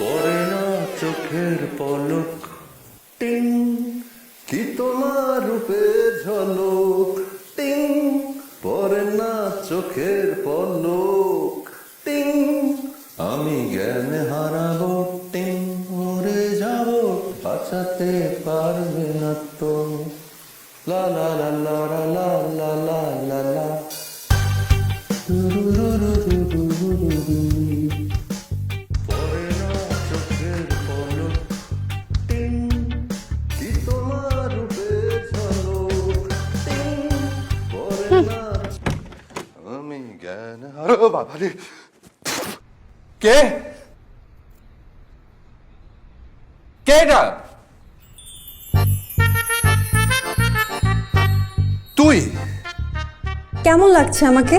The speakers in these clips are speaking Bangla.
পরে না চোখের পলক। টিং, কি তোমার রূপে ঝলক? টিং পরে না চোখের পলক। টিং, আমি জ্ঞান হারাবো। টিং, মরে যাব। বাঁচাতে পারবে না তো। লা লা লা লা লা। জ্ঞান হারো বাবা রে কে কে এটা তুই কেমন লাগছে আমাকে?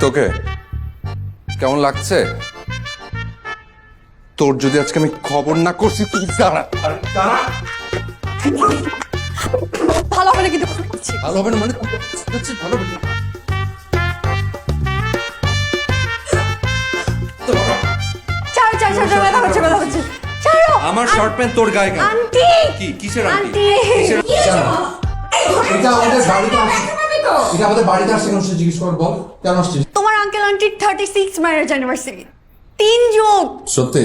তোকে? কেমন লাগছে? তোর যদি আজকে আমি খবর না করছি তুই দাঁড়া। দাঁড়া। ভালো হবে না কিন্তু। ভালো হবে না মানে হচ্ছে ভালো হবে না। আমার শর্ট প্যান্ট তোর গায়ে কেন আন্টি। কি কিসের আন্টি? এটা আমাদের বাড়িতে আসছে। এটা আমাদের বাড়িতে আসছে কেন জিজ্ঞেস কর বল। কেন আসছিস তোমার আঙ্কেল আন্টির থার্টি সিক্স ম্যারেজ অ্যানিভার্সারি তিন যোগ। সত্যি?